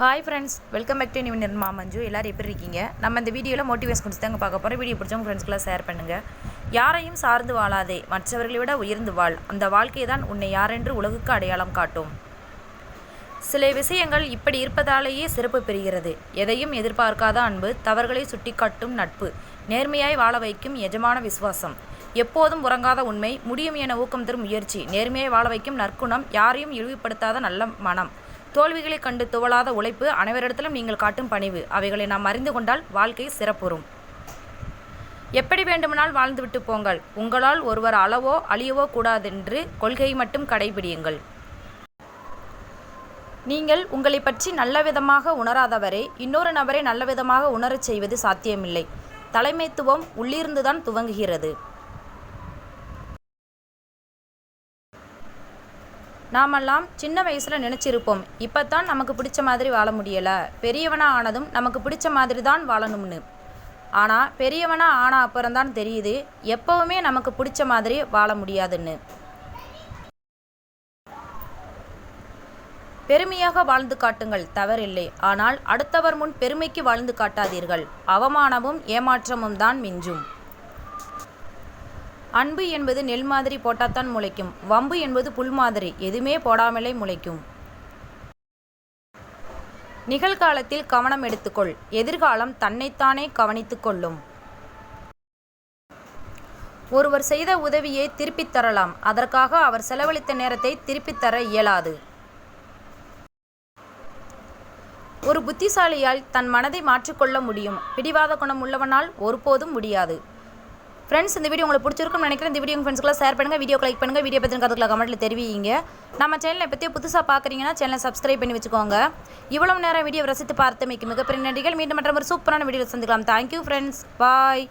Hi friends welcome back to new Nirma Manju எல்லோரும் எப்படி இருக்கீங்க? நம்ம இந்த வீடியோவில் மோட்டிவேஷன் குறித்து தாங்க பார்க்க போகிறோம் வீடியோ பிடிச்சவங்க ஃப்ரெண்ட்ஸ்க்குலாம் ஷேர் பண்ணுங்கள் யாரையும் சார்ந்து வாழாதே மற்றவர்களை விட உயர்ந்து வாழ். அந்த வாழ்க்கை தான் உன்னை யாரென்று உலகுக்கு அடையாளம் காட்டும். சில விஷயங்கள் இப்படி இருப்பதாலேயே சிறப்பு பெறுகிறது. எதையும் எதிர்பார்க்காத அன்பு தவறுகளை சுட்டிக்காட்டும் நட்பு நேர்மையாய் வாழ வைக்கும் எஜமான விசுவாசம். எப்போதும் உறங்காத உண்மை முடியும் என ஊக்கம் தரும் முயற்சி நேர்மையாய் வாழ வைக்கும் நற்குணம் யாரையும் இழிவுபடுத்தாத நல்ல மனம். தோல்விகளை கண்டு துவளாத உழைப்பு அனைவரிடத்திலும் நீங்கள் காட்டும் பணிவு. அவைகளை நாம் அறிந்து கொண்டால் வாழ்க்கை சிறப்புறும். எப்படி வேண்டுமானால் வாழ்ந்துவிட்டு போங்கள். உங்களால் ஒருவர் அளவோ அழியவோ கூடாதென்று கொள்கையை மட்டும் கடைபிடியுங்கள். நீங்கள் உங்களை பற்றி நல்ல விதமாக உணராதவரை இன்னொரு நபரை நல்ல விதமாக உணரச் செய்வது சாத்தியமில்லை. தலைமைத்துவம் உள்ளிருந்துதான் துவங்குகிறது. நாமெல்லாம் சின்ன வயசில் நினச்சிருப்போம். இப்போ தான் நமக்கு பிடிச்ச மாதிரி வாழ முடியலை. பெரியவனா ஆனதும் நமக்கு பிடிச்ச மாதிரி தான் வாழணும்னு. ஆனால் பெரியவனா ஆன அப்புறம்தான் தெரியுது எப்போவுமே நமக்கு பிடிச்ச மாதிரி வாழ முடியாதுன்னு. பெருமையாக வாழ்ந்து காட்டுங்கள் தவறில்லை. ஆனால் அடுத்தவர் முன் பெருமைக்கு வாழ்ந்து காட்டாதீர்கள். அவமானமும் ஏமாற்றமும் தான் மிஞ்சும். அன்பு என்பது நெல் மாதிரி போட்டாத்தான் முளைக்கும். வம்பு என்பது புல் மாதிரி எதுவுமே போடாமலே முளைக்கும். நிகழ்காலத்தில் கவனம் எடுத்துக்கொள். எதிர்காலம் தன்னைத்தானே கவனித்துக் கொள்ளும். ஒருவர் செய்த உதவியை திருப்பித் தரலாம். அதற்காக அவர் செலவழித்த நேரத்தை திருப்பித் தர இயலாது. ஒரு புத்திசாலியால் தன் மனதை மாற்றிக்கொள்ள முடியும். பிடிவாத குணம் உள்ளவனால் ஒருபோதும் முடியாது. ஃப்ரெண்ட்ஸ் இந்த வீடியோ உங்களுக்கு பிடிச்சிருக்கும்னு நினைக்கிறேன். இந்த வீடியோ உங்கள் ஃப்ரெண்ட்ஸ்க்குலாம் ஷேர் பண்ணுங்கள் வீடியோ லைக் பண்ணுங்கள் வீடியோ பற்றி கருத்துக்களை கமெண்ட்டில் தெரிவிங்க. நம்ம சேனலை பற்றி புதுசாக பார்க்குறீங்கன்னா சேனலை சப்ஸ்கிரைப் பண்ணி வச்சுக்கோங்க. இவ்வளவு நேரம் வீடியோ ரசித்து பார்த்தமைக்கு மிகப்பெரிய நன்றிகள். மீண்டும் மற்ற ஒரு சூப்பரான வீடியோ சந்திக்கலாம். Thank you friends bye